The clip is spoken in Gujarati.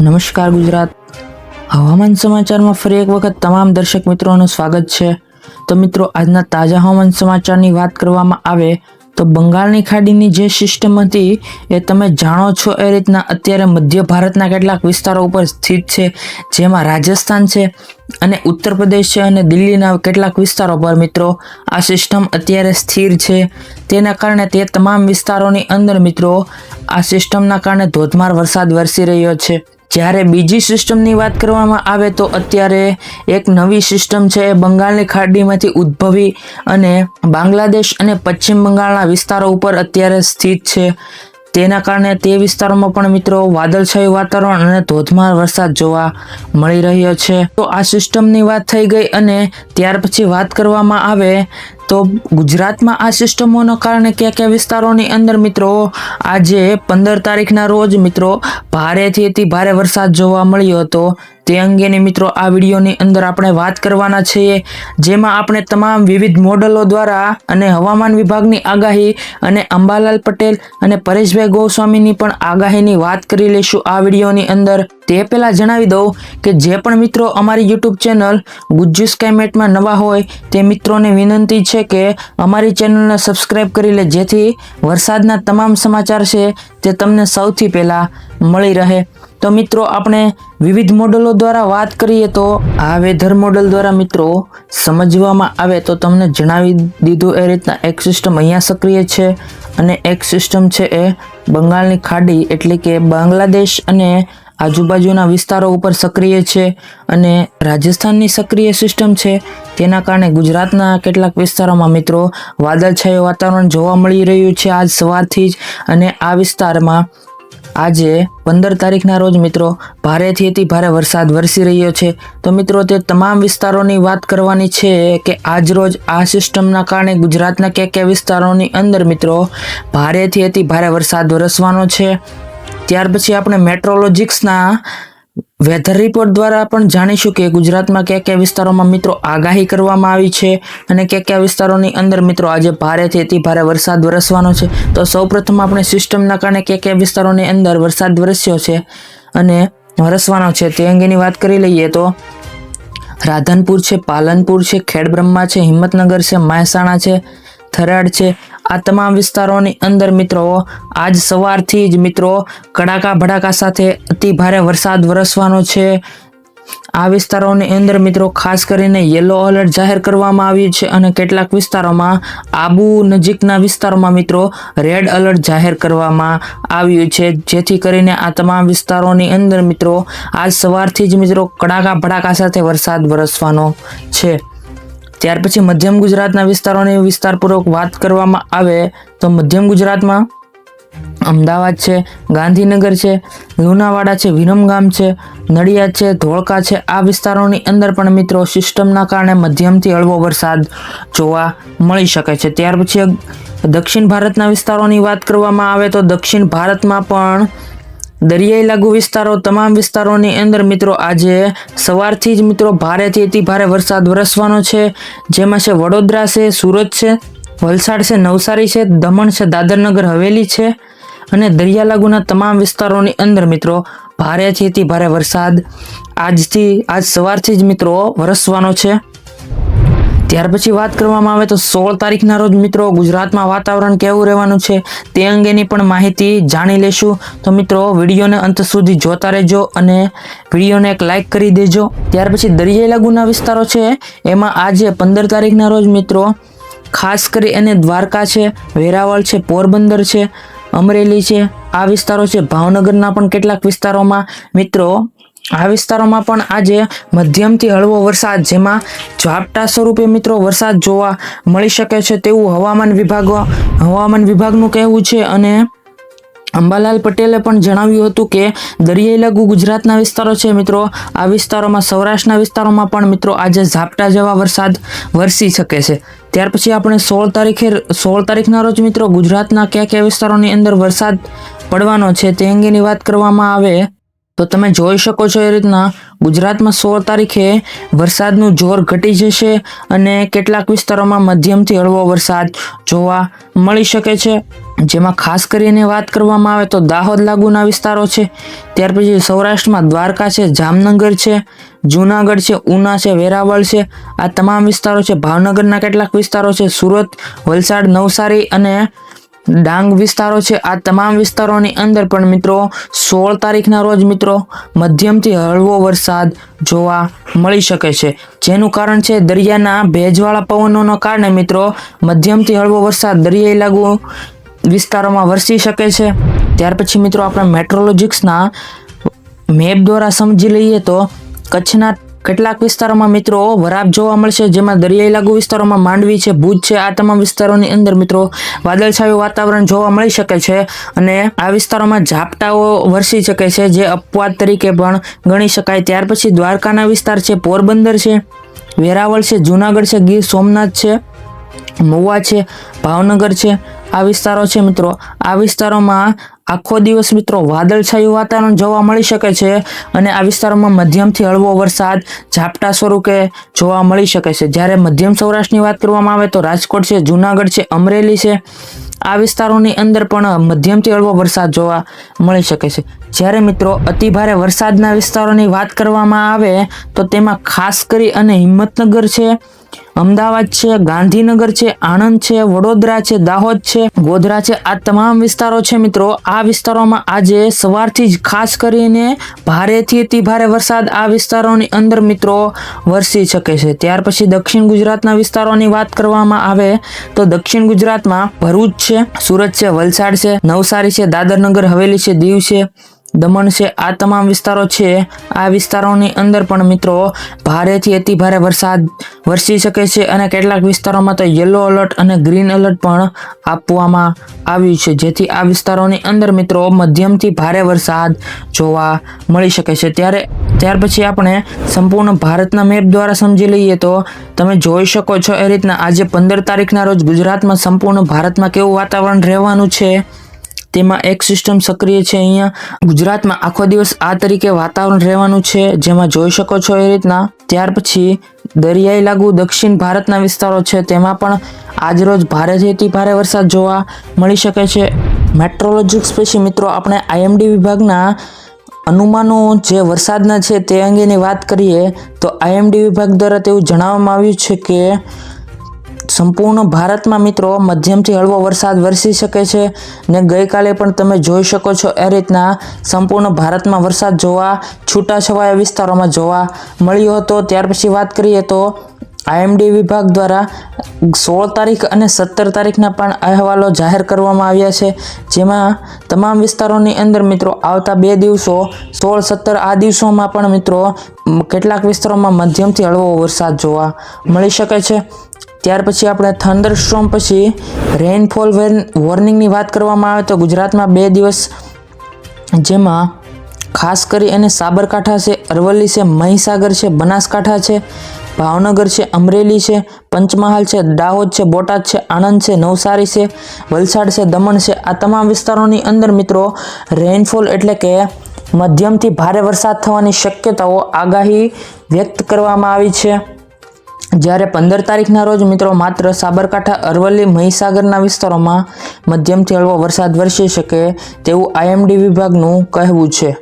નમસ્કાર ગુજરાત. હવામાન સમાચારમાં ફરી એક વખત તમામ દર્શક મિત્રોનું સ્વાગત છે. તો મિત્રો, આજના તાજા હવામાન સમાચારની વાત કરવામાં આવે તો બંગાળની ખાડીની જે સિસ્ટમ હતી એ તમે જાણો છો એ રીતના અત્યારે મધ્ય ભારતના કેટલાક વિસ્તારો ઉપર સ્થિત છે, જેમાં રાજસ્થાન છે અને ઉત્તર પ્રદેશ છે અને દિલ્હીના કેટલાક વિસ્તારો પર મિત્રો, આ સિસ્ટમ અત્યારે સ્થિર છે. તેના કારણે તે તમામ વિસ્તારોની અંદર મિત્રો, આ સિસ્ટમના કારણે ધોધમાર વરસાદ વરસી રહ્યો છે. જ્યારે બીજી સિસ્ટમની વાત કરવામાં આવે તો અત્યારે એક નવી સિસ્ટમ છે, એ બંગાળની ખાડીમાંથી ઉદ્ભવી અને બાંગ્લાદેશ અને પશ્ચિમ બંગાળના વિસ્તારો ઉપર અત્યારે સ્થિત છે. તેના કારણે તે વિસ્તારોમાં પણ મિત્રો વાદળછાયું વાતાવરણ અને ધોધમાર વરસાદ જોવા મળી રહ્યો છે. તો આ સિસ્ટમની વાત થઈ ગઈ અને ત્યાર પછી વાત કરવામાં આવે તો ગુજરાતમાં આ સિસ્ટમોના કારણે કયા કયા વિસ્તારોની અંદર મિત્રો, આજે પંદર તારીખના રોજ મિત્રો, ભારેથી અતિ ભારે વરસાદ જોવા મળ્યો હતો. તે અંગેની મિત્રો આ વિડીયોની અંદર આપણે વાત કરવાના છીએ, જેમાં આપણે તમામ વિવિધ મોડલો દ્વારા અને હવામાન વિભાગની આગાહી અને અંબાલાલ પટેલ અને પરેશભાઈ ગોસ્વામીની પણ આગાહીની વાત કરી લઈશું આ વિડીયોની અંદર. તે પહેલાં જણાવી દઉં કે જે પણ મિત્રો અમારી યુટ્યુબ ચેનલ ગુજ્જુ સ્કાયમેટમાં નવા હોય, તે મિત્રોને વિનંતી છે કે અમારી ચેનલને સબસ્ક્રાઈબ કરી લે, જેથી વરસાદના તમામ સમાચાર છે તે તમને સૌથી પહેલાં મળી રહે. તો મિત્રો, આપણે વિવિધ મોડલો દ્વારા વાત કરીએ તો આ વેધર મોડલ દ્વારા મિત્રો સમજવામાં આવે તો તમને જણાવી દીધું એ રીતના એક સિસ્ટમ અહીંયા સક્રિય છે અને એક સિસ્ટમ છે એ બંગાળની ખાડી એટલે કે બાંગ્લાદેશ અને આજુબાજુના વિસ્તારો ઉપર સક્રિય છે અને રાજસ્થાનની સક્રિય સિસ્ટમ છે. તેના કારણે ગુજરાતના કેટલાક વિસ્તારોમાં મિત્રો વાદળછાયું વાતાવરણ જોવા મળી રહ્યું છે આજ સવારથી જ અને આ વિસ્તારમાં આજે પંદર તારીખના રોજ મિત્રો ભારેથી અતિ ભારે વરસાદ વરસી રહ્યો છે. તો મિત્રો તે તમામ વિસ્તારોની વાત કરવાની છે કે આજ રોજ આ સિસ્ટમના કારણે ગુજરાતના કયા કયા વિસ્તારોની અંદર મિત્રો ભારેથી અતિ ભારે વરસાદ વરસવાનો છે. ત્યાર પછી આપણે મેટ્રોલોજિક્સના વેધર રિપોર્ટ દ્વારા પણ જાણીશું કે ગુજરાતમાં કયા કયા વિસ્તારોમાં મિત્રો આગાહી કરવામાં આવી છે અને કયા કયા વિસ્તારોની અંદર મિત્રો આજે ભારેથી અતિ ભારે વરસાદ વરસવાનો છે. તો સૌપ્રથમ આપણે સિસ્ટમના કારણે કયા કયા વિસ્તારોની અંદર વરસાદ વરસ્યો છે અને વરસવાનો છે તે અંગેની વાત કરી લઈએ તો રાધનપુર છે, પાલનપુર છે, ખેડબ્રહ્મા છે, હિંમતનગર છે, મહેસાણા છે થરાડ છે આ તમામ વિસ્તારોની અંદર મિત્રો, આજ સવારથી જ મિત્રો, કડાકા ભડાકા સાથે અતિ ભારે વરસાદ વરસવાનો છે. આ વિસ્તારોની અંદર મિત્રો, ખાસ કરીને યલો એલર્ટ જાહેર કરવામાં આવ્યું છે અને કેટલાક વિસ્તારોમાં આબુ નજીકના વિસ્તારોમાં મિત્રો રેડ એલર્ટ જાહેર કરવામાં આવ્યું છે. જેથી કરીને આ તમામ વિસ્તારોની અંદર મિત્રો, આજ સવારથી જ મિત્રો, કડાકા ભડાકા સાથે વરસાદ વરસવાનો છે. ત્યાર પછી મધ્યમ ગુજરાતના વિસ્તારોની વિસ્તારપૂર્વક વાત કરવામાં આવે તો મધ્યમ ગુજરાતમાં અમદાવાદ છે, ગાંધીનગર છે, લુણાવાડા છે, વિરમગામ છે, નડિયાદ છે, ધોળકા છે. આ વિસ્તારોની અંદર પણ મિત્રો સિસ્ટમના કારણે મધ્યમથી હળવો વરસાદ જોવા મળી શકે છે. ત્યાર પછી દક્ષિણ ભારતના વિસ્તારોની વાત કરવામાં આવે તો દક્ષિણ ભારતમાં પણ દરિયાઈ લાગુ વિસ્તારો તમામ વિસ્તારોની અંદર મિત્રો આજે સવારથી જ મિત્રો ભારેથી અતિ ભારે વરસાદ વરસવાનો છે. જેમાં છે વડોદરા છે, સુરત છે, વલસાડ છે, નવસારી છે, દમણ છે, દાદરનગર, હવેલી છે અને દરિયા લાગુના તમામ વિસ્તારોની અંદર મિત્રો ભારેથી અતિ ભારે વરસાદ આજથી, આજ સવારથી જ મિત્રો વરસવાનો છે. ત્યાર પછી વાત કરવામાં આવે તો સોળ તારીખના રોજ મિત્રો ગુજરાતમાં વાતાવરણ કેવું રહેવાનું છે તે અંગેની પણ માહિતી જાણી લેશું. તો મિત્રો, વિડીયોને અંત સુધી જોતા રહેજો અને વિડીયોને એક લાઇક કરી દેજો. ત્યાર પછી દરિયાઈ લાગુના વિસ્તારો છે. એમાં આજે પંદર તારીખના રોજ મિત્રો, ખાસ કરી અને દ્વારકા છે, વેરાવળ છે, પોરબંદર છે, અમરેલી છે, આ વિસ્તારો છે. ભાવનગરના પણ કેટલાક વિસ્તારોમાં મિત્રો આ વિસ્તારોમાં પણ આજે મધ્યમથી હળવો વરસાદ, જેમાં ઝાપટા સ્વરૂપે મિત્રો વરસાદ જોવા મળી શકે છે તેવું હવામાન વિભાગ, હવામાન વિભાગનું કહેવું છે અને અંબાલાલ પટેલે પણ જણાવ્યું હતું કે દરિયાઈ લઘુ ગુજરાતના વિસ્તારો છે મિત્રો. આ વિસ્તારોમાં, સૌરાષ્ટ્રના વિસ્તારોમાં પણ મિત્રો આજે ઝાપટા જેવા વરસાદ વરસી શકે છે. ત્યાર પછી આપણે સોળ તારીખે, સોળ તારીખના રોજ મિત્રો ગુજરાતના કયા કયા વિસ્તારોની અંદર વરસાદ પડવાનો છે તે અંગેની વાત કરવામાં આવે. તો તમે જોઈ શકો છો એ રીતના ગુજરાતમાં સોળ તારીખે વરસાદનું જોર ઘટી જશે અને કેટલાક વિસ્તારોમાં મધ્યમથી હળવો વરસાદ જોવા મળી શકે છે. જેમાં ખાસ કરીને વાત કરવામાં આવે તો દાહોદ લાગુના વિસ્તારો છે. ત્યાર પછી સૌરાષ્ટ્રમાં દ્વારકા છે, જામનગર છે, જુનાગઢ છે, ઉના છે, વેરાવળ છે. આ તમામ વિસ્તારો છે. ભાવનગરના કેટલાક વિસ્તારો છે. સુરત, વલસાડ, નવસારી અને ડાંગ વિસ્તારો છે. આ તમામ વિસ્તારોની અંદર પણ મિત્રો સોળ તારીખના રોજ મિત્રો મધ્યમથી હળવો વરસાદ જોવા મળી શકે છે. જેનું કારણ છે દરિયાના ભેજવાળા પવનોના કારણે મિત્રો મધ્યમથી હળવો વરસાદ દરિયાઈ લાગુ વિસ્તારોમાં વરસી શકે છે. ત્યાર પછી મિત્રો આપણે મેટ્રોલોજિક્સના મેપ દ્વારા સમજી લઈએ તો કચ્છના કેટલાક વિસ્તારોમાં મિત્રો વરાપ જોવા મળશે, જેમાં દરિયાઈ લાગુ વિસ્તારોમાં માંડવી છે, ભુજ છે, આ તમામ વિસ્તારોની અંદર મિત્રો વાદળછાયું વાતાવરણ જોવા મળી શકે છે અને આ વિસ્તારોમાં ઝાપટાઓ વરસી શકે છે, જે અપવાદ તરીકે પણ ગણી શકાય. ત્યાર પછી દ્વારકાના વિસ્તાર છે, પોરબંદર છે, વેરાવળ છે, જુનાગઢ છે, ગીર સોમનાથ છે, મહુવા છે, ભાવનગર છે આ વિસ્તારો છે મિત્રો. આ વિસ્તારોમાં આખો દિવસ મિત્રો વાદળછાયું વાતાવરણ જોવા મળી શકે છે અને આ વિસ્તારોમાં મધ્યમથી હળવો વરસાદ ઝાપટા સ્વરૂપે જોવા મળી શકે છે. જ્યારે મધ્યમ સૌરાષ્ટ્રની વાત કરવામાં આવે તો રાજકોટ છે, જુનાગઢ છે, અમરેલી છે. આ વિસ્તારોની અંદર પણ મધ્યમથી હળવો વરસાદ જોવા મળી શકે છે. જ્યારે મિત્રો અતિભારે વરસાદના વિસ્તારોની વાત કરવામાં આવે, તો તેમાં ખાસ કરી અને હિંમતનગર છે, અમદાવાદ છે, ગાંધીનગર છે, આણંદ છે, વડોદરા છે, દાહોદ છે, ગોધરા છે, આ તમામ વિસ્તારો છે મિત્રો. આ વિસ્તારોમાં આજે સવારથી જ ખાસ કરીને ભારેથી અતિ ભારે વરસાદ આ વિસ્તારોની અંદર મિત્રો વરસી શકે છે. ત્યાર પછી દક્ષિણ ગુજરાતના વિસ્તારોની વાત કરવામાં આવે, તો દક્ષિણ ગુજરાતમાં ભરૂચ છે, સુરત છે, વલસાડ છે, નવસારી છે, દાદરનગર, હવેલી છે, દીવ છે દમણ છે. આ તમામ વિસ્તારો છે. આ વિસ્તારોની અંદર પણ મિત્રો ભારેથી અતિ ભારે વરસાદ વરસી શકે છે અને કેટલાક વિસ્તારોમાં તો યલો એલર્ટ અને ગ્રીન એલર્ટ પણ આપવામાં આવ્યું છે. જેથી આ વિસ્તારોની અંદર મિત્રો મધ્યમથી ભારે વરસાદ જોવા મળી શકે છે. ત્યારે ત્યાર પછી આપણે સંપૂર્ણ ભારતના મેપ દ્વારા સમજી લઈએ તો તમે જોઈ શકો છો એ રીતના આજે પંદર તારીખના રોજ ગુજરાતમાં સંપૂર્ણ ભારતમાં કેવું વાતાવરણ રહેવાનું છે. તેમાં એક સિસ્ટમ સક્રિય છે અહીંયા. ગુજરાતમાં આખો દિવસ આ તરીકે વાતાવરણ રહેવાનું છે, જેમાં જોઈ શકો છો એ રીતના. ત્યાર પછી દરિયાઈ લાગુ દક્ષિણ ભારતના વિસ્તારો છે, તેમાં પણ આજરોજ ભારેથી અતિ ભારે વરસાદ જોવા મળી શકે છે. મેટ્રોલોજિક્સ પછી મિત્રો, આપણે આઈએમડી વિભાગના અનુમાનો જે વરસાદના છે તે અંગેની વાત કરીએ, તો આઈએમડી વિભાગ દ્વારા તેવું જણાવવામાં આવ્યું છે કે સંપૂર્ણ ભારતમાં મિત્રો મધ્યમથી હળવો વરસાદ વરસી શકે છે ને ગઈકાલે પણ તમે જોઈ શકો છો એ રીતના સંપૂર્ણ ભારતમાં વરસાદ જોવા, છૂટાછવાયા વિસ્તારોમાં જોવા મળ્યો હતો. ત્યાર પછી વાત કરીએ તો આઈએમડી વિભાગ દ્વારા સોળ તારીખ અને સત્તર તારીખના પણ અહેવાલો જાહેર કરવામાં આવ્યા છે. જેમાં તમામ વિસ્તારોની અંદર મિત્રો આવતા બે દિવસો, સોળ, સત્તર આ દિવસોમાં પણ મિત્રો કેટલાક વિસ્તારોમાં મધ્યમથી હળવો વરસાદ જોવા મળી શકે છે. ત્યાર પછી આપણે થંડર સ્ટ્રોમ પછી રેઇનફોલ વોર્નિંગની વાત કરવામાં આવે તો ગુજરાતમાં બે દિવસ જેમાં ખાસ કરી અને સાબરકાંઠા છે, અરવલ્લી છે, મહીસાગર છે, બનાસકાંઠા છે, ભાવનગર છે, અમરેલી છે, પંચમહાલ છે, દાહોદ છે, બોટાદ છે, આણંદ છે, નવસારી છે, વલસાડ છે, દમણ છે. આ તમામ વિસ્તારોની અંદર મિત્રો રેઇનફોલ એટલે કે મધ્યમથી ભારે વરસાદ થવાની શક્યતાઓ આગાહી વ્યક્ત કરવામાં આવી છે. જ્યારે પંદર તારીખના રોજ મિત્રો માત્ર સાબરકાંઠા, અરવલ્લી, મહીસાગરના વિસ્તારોમાં મધ્યમથી હળવો વરસાદ વરસી શકે તેવું આઈએમડી વિભાગનું કહેવું છે.